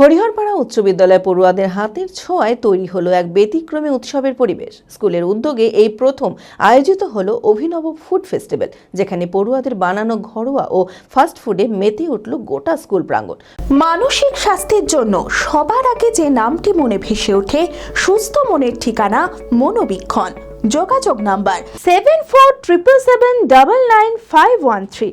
হরিহরপাড়া উচ্চ বিদ্যালয় পড়ুয়াদের হাতের ছোঁয়ায় তৈরি হলো এক ব্যতিক্রমী উৎসবের পরিবেশ। স্কুলের উদ্যোগে এই প্রথম আয়োজিত হলো অভিনব ফুড ফেস্টিভ্যাল, যেখানে পড়ুয়াদের বানানো ঘরোয়া ও ফাস্ট ফুডে মেতে উঠল গোটা স্কুল প্রাঙ্গণ। মানসিক স্বাস্থ্যের জন্য সবার আগে যে নামটি মনে ভেসে ওঠে, সুস্থ মনের ঠিকানা মনোবীক্ষণ। যোগাযোগ number seven four triple seven double nine five one three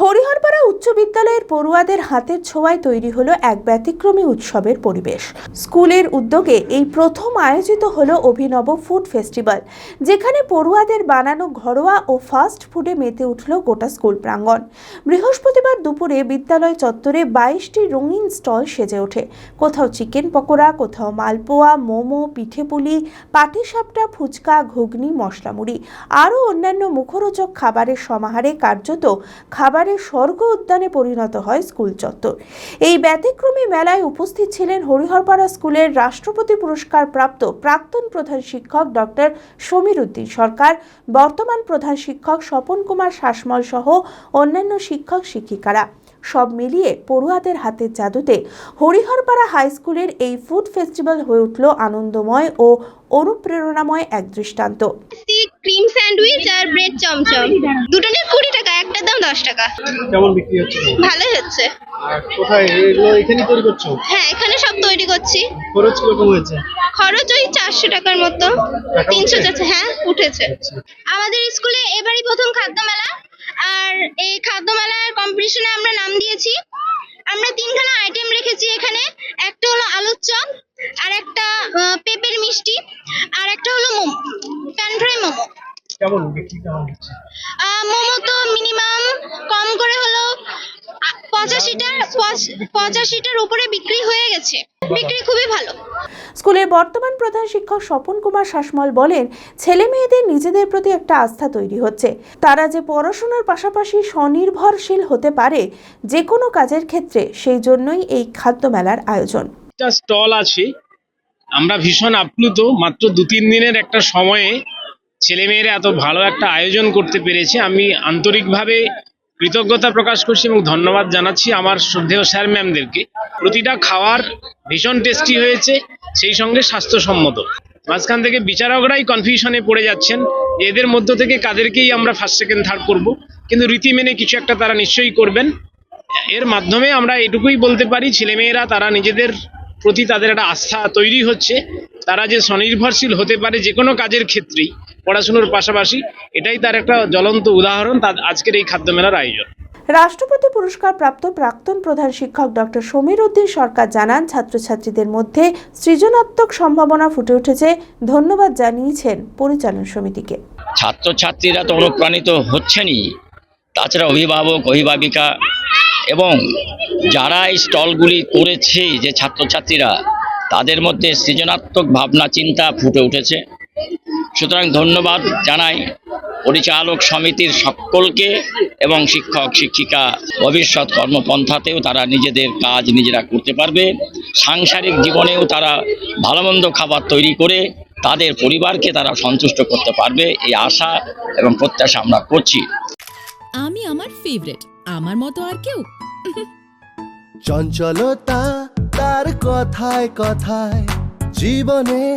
Hariharpara উচ্চ বিদ্যালয়ের পড়ুয়াদের হাতের ছোঁয়ায় তৈরি হলো এক ব্যতিক্রমী উৎসবের পরিবেশ। স্কুলের উদ্যোগে এই প্রথম আয়োজিত হলো অভিনব ফুড ফেস্টিভ্যাল, যেখানে পড়ুয়াদের বানানো ঘরোয়া ও ফাস্ট ফুডে মেতে উঠল গোটা স্কুল প্রাঙ্গণ। বৃহস্পতিবার দুপুরে বিদ্যালয় চত্বরে বাইশটি রঙিন স্টল সেজে ওঠে। কোথাও চিকেন পকোড়া, কোথাও মালপোয়া, মোমো, পিঠেপুলি, পাটিসাপটা, ফুচকা ঘুগনি মশলা মুড়ি আরও অন্যান্য মুখরোচক খাবারের সমাহারে কার্যত খাবারের স্বর্গ উদ্যানে পরিণত হয় স্কুল চত্বর। এই ব্যতিক্রমী মেলায় উপস্থিত ছিলেন হরিহরপাড়া স্কুলের রাষ্ট্রপতি পুরস্কার প্রাপ্ত প্রাক্তন প্রধান শিক্ষক ডক্টর সমীর উদ্দিন সরকার, বর্তমান প্রধান শিক্ষক স্বপন কুমার শাসমল সহ অন্যান্য শিক্ষক শিক্ষিকারা। সব মিলিয়ে পড়ুয়াদের হাতের জাদুতে হরিহরপাড়া হাই স্কুলের এই ফুড ফেস্টিভ্যাল হয়ে উঠল আনন্দময় ও অনুপ্রেরণাময় এক দৃষ্টান্ত। ক্রিম স্যান্ডউইচ আর ব্রেড চমচম। দুটো নিয়ে কুড়ি টাকা একটার দাম দশ টাকা। কেমন বিক্রি হচ্ছে? ভালোই হচ্ছে। আর কোথায়? এগুলো এখানেই তৈরি করছ? হ্যাঁ এখানে সব তৈরি করছি। খরচ কীরকম হয়েছে? খরচ ওই চারশো টাকার মতো। তিনশো চারশো হ্যাঁ উঠেছে। আচ্ছা। আমাদের স্কুলে এবারই প্রথম খাদ্য মেলা আর এই খাদ্য মেলার কম্পিটিশনে আমরা নাম দিয়েছি। আমরা তিনখানা আইটেম রেখেছি এখানে। একটা হলো আলুর চপ আর একটা পেঁপের মিষ্টি আর একটা হলো মোমো প্যান ফ্রাই মোমো। কেমন? বিক্রি কেমন হচ্ছে? মোমো তো মিনিমাম কম করে হলো পঁচাশিটার পঁচ- পঁচাশিটার উপরে বিক্রি হয়ে গেছে। বিক্রি খুবই ভালো। স্কুলের বর্তমান প্রধান শিক্ষক স্বপন কুমার শাসমল বলেন, ছেলে মেয়েদের নিজেদের প্রতি একটা আস্থা তৈরি হচ্ছে। তারা যে পড়াশোনার পাশাপাশি স্বনির্ভরশীল হতে পারে যে কোনো কাজের ক্ষেত্রে, সেই জন্যই এই খাদ্য মেলার আয়োজন। স্টল আছে, আমরা ভীষণ আপ্লুত। মাত্র দু তিন দিনের একটা সময়ে ছেলেমেয়েরা এত ভালো একটা আয়োজন করতে পেরেছে। আমি আন্তরিকভাবে কৃতজ্ঞতা প্রকাশ করছি এবং ধন্যবাদ জানাচ্ছি আমার শ্রদ্ধেয় স্যার ম্যামদেরকে। প্রতিটা খাওয়ার ভীষণ টেস্টি হয়েছে, সেই সঙ্গে স্বাস্থ্যসম্মত। মাঝখান থেকে বিচারকরাই কনফিউশনে পড়ে যাচ্ছেন এদের মধ্য থেকে কাদেরকেই আমরা ফার্স্ট সেকেন্ড থার্ড করব। কিন্তু রীতি মেনে কিছু একটা তারা নিশ্চয়ই করবেন। এর মাধ্যমে আমরা এটুকুই বলতে পারি, ছেলেমেয়েরা তারা নিজেদের প্রতি তাদের একটা আস্থা তৈরি হচ্ছে। তারা যে স্বনির্ভরশীল হতে পারে যে কোনো কাজের ক্ষেত্রেই, পড়াশুনোর পাশাপাশি, এটাই তার একটা জ্বলন্ত উদাহরণ তার আজকের এই খাদ্য মেলার আয়োজন। রাষ্ট্রপতি পুরস্কার প্রাপ্ত প্রাক্তন প্রধান শিক্ষক ডক্টর সমীর উদ্দিন সরকার জানান, ছাত্রছাত্রীদের মধ্যে সৃজনাত্মক সম্ভাবনা ফুটে উঠেছে। ধন্যবাদ জানিয়েছেন পরিচালন সমিতিকে। ছাত্রছাত্রীরা তো অনুপ্রাণিত হচ্ছেনই। তাছাড়া অভিভাবক, অভিভাবিকা এবং যারা এই স্টলগুলি করেছে যে ছাত্রছাত্রীরা, তাদের মধ্যে সৃজনাত্মক ভাবনা, চিন্তা ফুটে উঠেছে। সুতরাং ধন্যবাদ জানাই। পরিচালক সমিতির সকলকে এবং শিক্ষক শিক্ষিকা ভবিষ্যৎ কর্মপন্থাতেও তারা নিজেদের কাজ নিজেরা করতে পারবে। সাংসারিক জীবনেও তারা ভালো মন্দ খাবার তৈরি করে তাদের পরিবারকে তারা সন্তুষ্ট করতে পারবে এই আশা এবং প্রত্যাশা আমরা করছি। আমি আমার ফেভারিট আমার মতো আর কেউ? চঞ্চলতা তার কথায় কথায় জীবনে